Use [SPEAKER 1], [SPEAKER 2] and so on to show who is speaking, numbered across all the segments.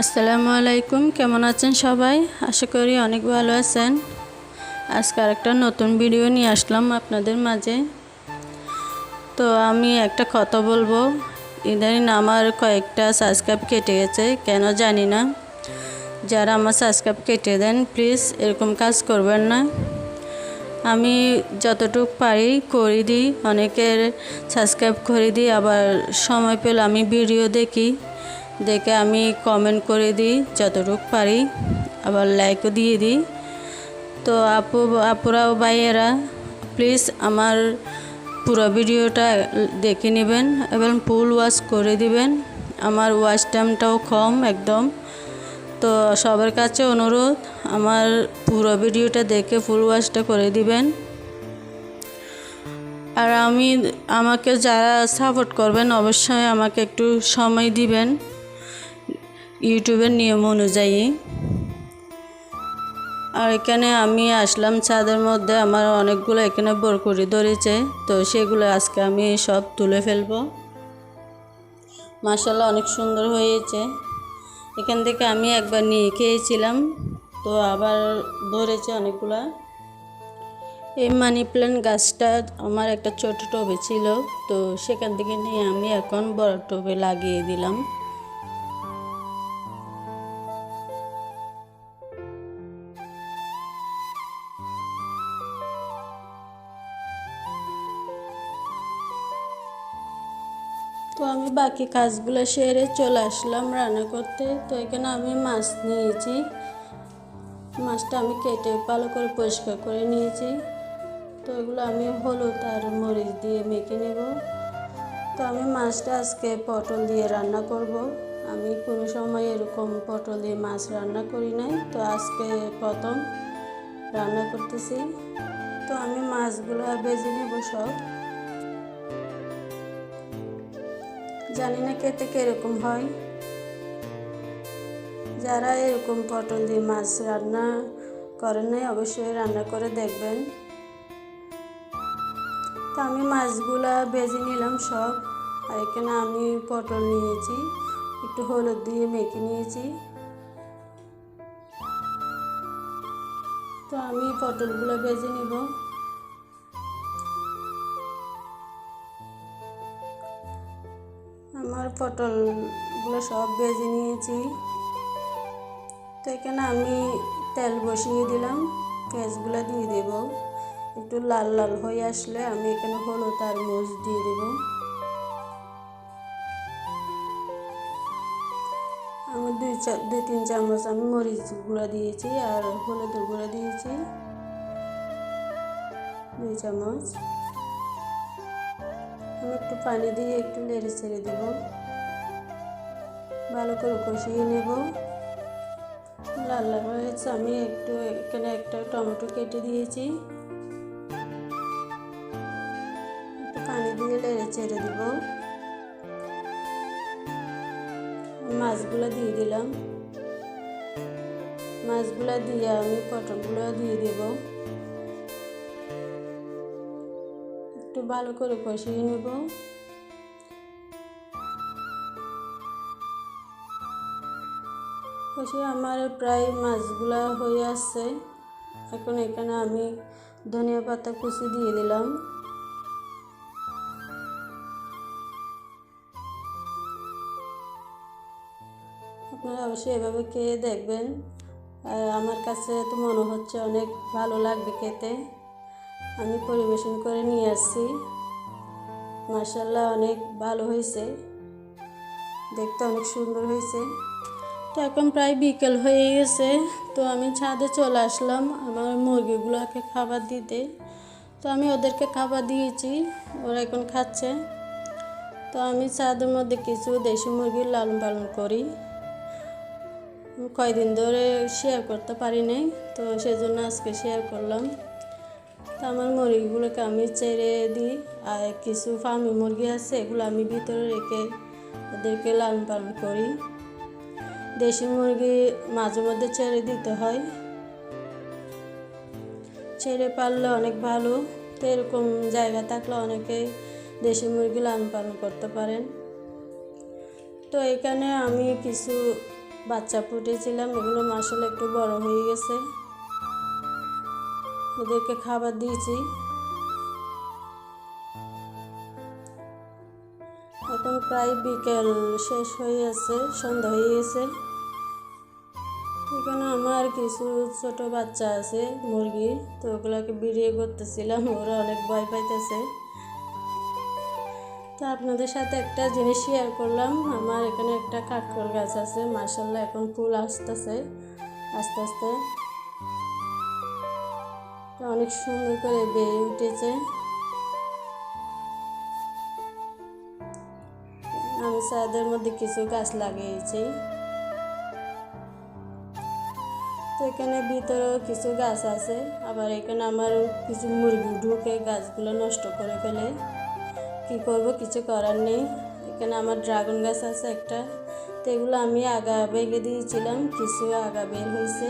[SPEAKER 1] আসসালামু আলাইকুম, কেমন আছেন সবাই? আশা করি অনেক ভালো আছেন। আজকে একটা নতুন ভিডিও নিয়ে আসলাম আপনাদের মাঝে। তো আমি একটা কথা বলব। ইদানিং আমার কয়েকটা সাবস্ক্রাইব কেটে গেছে, কেন জানি না। যারা আমার সাবস্ক্রাইব কেটে দেন প্লিজ এরকম কাজ করবেন না। আমি যতটুকু পারি করে দিই, অনেকের সাবস্ক্রাইব করে দিই, আবার সময় পেলে আমি ভিডিও দেখি। দেখে আমি কমেন্ট করে দিই, যতটুকু পারি। আবার লাইকও দিয়ে দিই। তো আপু, আপুরাও ভাইয়েরা প্লিজ আমার পুরো ভিডিওটা দেখে নেবেন এবং ফুল ওয়াশ করে দিবেন। আমার ওয়াশ টাইমটাও কম একদম। তো সবার কাছে অনুরোধ, আমার পুরো ভিডিওটা দেখে ফুল ওয়াশটা করে দিবেন। আর আমি, আমাকে যারা সাপোর্ট করবেন, অবশ্যই আমাকে একটু সময় দিবেন। ইউটিউবের নিয়ম অনুযায়ী। আর এখানে আমি আসলাম ছাদের মধ্যে, আমার অনেকগুলো এখানে বরকুড়ি ধরেছে, তো সেগুলো আজকে আমি সব তুলে ফেলব। মাসাল্লাহ অনেক সুন্দর হয়েছে। এখান থেকে আমি একবার নিয়ে খেয়েছিলাম, তো আবার ধরেছে অনেকগুলা। এই মানি প্ল্যান্ট গাছটা আমার একটা ছোট টবে ছিল, তো সেখান থেকে নিয়ে আমি এখন বড় টবে লাগিয়ে দিলাম। আমি বাকি কাজগুলো সেরে চলে আসলাম রান্না করতে। তো এখানে আমি মাছ নিয়েছি। মাছটা আমি কেটে ভালো করে পরিষ্কার করে নিয়েছি। তো এগুলো আমি হলুদ আর মরিচ দিয়ে মেখে নেব। তো আমি মাছটা আজকে পটল দিয়ে রান্না করব। আমি কোনো সময় এরকম পটল দিয়ে মাছ রান্না করি নাই। তো আজকে প্রথম রান্না করতেছি। তো আমি মাছগুলো বেজে নেব সব। জানি না খেতে কীরকম হয়। যারা এরকম পটল দিয়ে মাছ রান্না করেন নাই, অবশ্যই রান্না করে দেখবেন। তো আমি মাছগুলা ভেজে নিলাম সব, আর এখানে আমি পটল নিয়েছি, একটু হলুদ দিয়ে মেখে নিয়েছি। তো আমি পটলগুলো ভেজে নিব। আমার পটলগুলো সব ভেজে নিয়েছি। তো এখানে আমি তেল বসিয়ে দিলাম, পেঁয়াজগুলো দিয়ে দেব। একটু লাল লাল হয়ে আসলে আমি এখানে হলুদ আর মরিচ দিয়ে দেব। আমি দুই দুই তিন চামচ আমি মরিচ গুঁড়া দিয়েছি আর হলুদের গুঁড়া দিয়েছি। দুই চামচ। আমি একটু পানি দিয়ে একটু নেড়ে ছেড়ে দেব। ভালো করে কষিয়ে নেব। লাল লাল হয়েছে আমি একটু এখানে একটা টমেটো কেটে দিয়েছি। একটু পানি দিয়ে নেড়ে ছেড়ে দেব। মাছগুলো দিয়ে দিলাম। মাছগুলো দিয়ে আমি পটলগুলো দিয়ে দেবো। ভালো করে কষিয়ে নেব। কষিয়ে আমার প্রায় মাছগুলা হয়ে আসছে। এখন এখানে আমি ধনিয়া পাতা কুচি দিয়ে দিলাম। আপনারা অবশ্যই এভাবে খেয়ে দেখবেন। আর আমার কাছে তো মনে হচ্ছে অনেক ভালো লাগবে খেতে। আমি পরিবেশন করে নিয়ে আসছি। মার্শাল্লাহ অনেক ভালো হয়েছে। দেখতে অনেক সুন্দর হয়েছে। তো এখন প্রায় বিকেল হয়ে গেছে, তো আমি ছাদে চলে আসলাম আমার মুরগিগুলোকে খাবার দিতে। তো আমি ওদেরকে খাবার দিয়েছি, ওরা এখন খাচ্ছে। তো আমি ছাদের মধ্যে কিছু দেশি মুরগির লালন পালন করি। কয়দিন ধরে শেয়ার করতে পারি নাই, তো সেজন্য আজকে শেয়ার করলাম। তো আমার মুরগিগুলোকে আমি ছেড়ে দিই। আর কিছু ফার্মি মুরগি আছে, এগুলো আমি ভিতরে রেখে ওদেরকে লালন পালন করি। দেশি মুরগি মাঝে মধ্যে ছেড়ে দিতে হয়। ছেড়ে পারলে অনেক ভালো, তো এরকম জায়গা থাকলে অনেকে দেশি মুরগি লালন পালন করতে পারেন। তো এখানে আমি কিছু বাচ্চা ফুটেছিলাম এগুলো মাসালে একটু বড় হয়ে গেছে। ওদেরকে খাবার দিয়েছি। এখন প্রায় বিকেল, শেষ হয়ে আছে সন্ধ্যা হয়ে গেছে। এখানে আমার কিছু ছোট বাচ্চা আছে, মুরগি, তো ওগুলোকে বিড়িয়ে করতেছিলাম, ওরা অনেক ভয় পাইতেছে। তো আপনাদের সাথে একটা জিনিস শেয়ার করলাম, আমার এখানে একটা কাঠকল গাছ আছে মার্শাল্লাহ এখন ফুল আসতেছে, আস্তে আস্তে। অনেক সুন্দর করে বেড়ে উঠেছে। আমি ছাদের মধ্যে কিছু গাছ লাগিয়েছি। তো এখানে ভিতরেও কিছু গাছ আছে, আবার এখানে আমার কিছু মুরগি ঢুকে গাছগুলো নষ্ট করে ফেলে। কি করব, কিছু করার নেই। এখানে আমার ড্রাগন গাছ আছে একটা, তো এগুলো আমি আগা বেগে দিয়েছিলাম, কিছু আগা বের হয়েছে।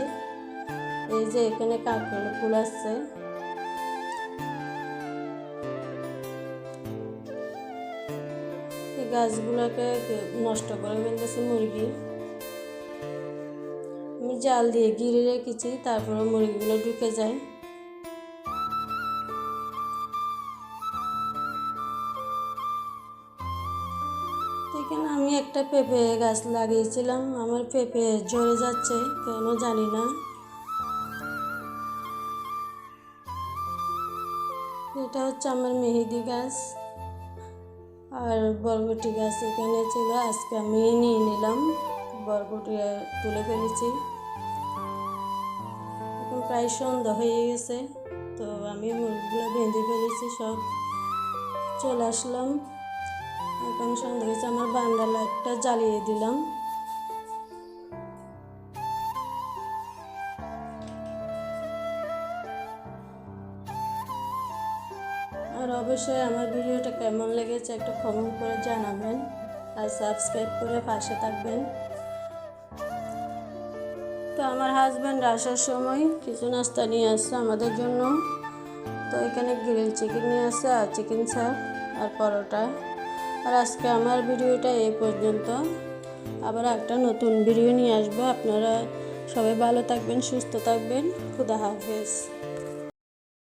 [SPEAKER 1] এই যে এখানে কাঁকড় ফুল আসছে। গাছগুলোকে নষ্ট করে ফেলতেছে মুরগি। আমি জাল দিয়ে গিরে রেখেছি তারপরে মুরগিগুলো ঢুকে যায়। এখানে আমি একটা পেঁপে গাছ লাগিয়েছিলাম, আমার পেঁপে ঝরে যাচ্ছে, কেন জানি না। হচ্ছে আমার মেহেদি গাছ। আর বরবটি গাছ এখানে ছিল, আজকে আমি নিয়ে নিলাম। বরবটি তুলে ফেলেছি। এখন প্রায় সন্ধ্যা হয়ে গেছে, তো আমি মুরগিগুলো বেঁধে ফেলেছি, সব চলে আসলাম। এখন সন্ধ্যা হয়েছে, আমার বান্ডা লাইটটা জ্বালিয়ে দিলাম। আর অবশ্যই আমার ভিডিওটা কেমন লেগেছে একটা কমেন্ট করে জানাবেন আর সাবস্ক্রাইব করে পাশে থাকবেন। তো আমার হাজব্যান্ড আসার সময় কিছু নাস্তা নিয়ে আসছে আমাদের জন্য। তো এখানে গ্রিল চিকেন নিয়ে আসছে আর চিকেন ছাপ আর পরোটা। আর আজকে আমার ভিডিওটা এই পর্যন্ত। আবার একটা নতুন ভিডিও নিয়ে আসব। আপনারা সবাই ভালো থাকবেন, সুস্থ থাকবেন। খুদা হাফেজ।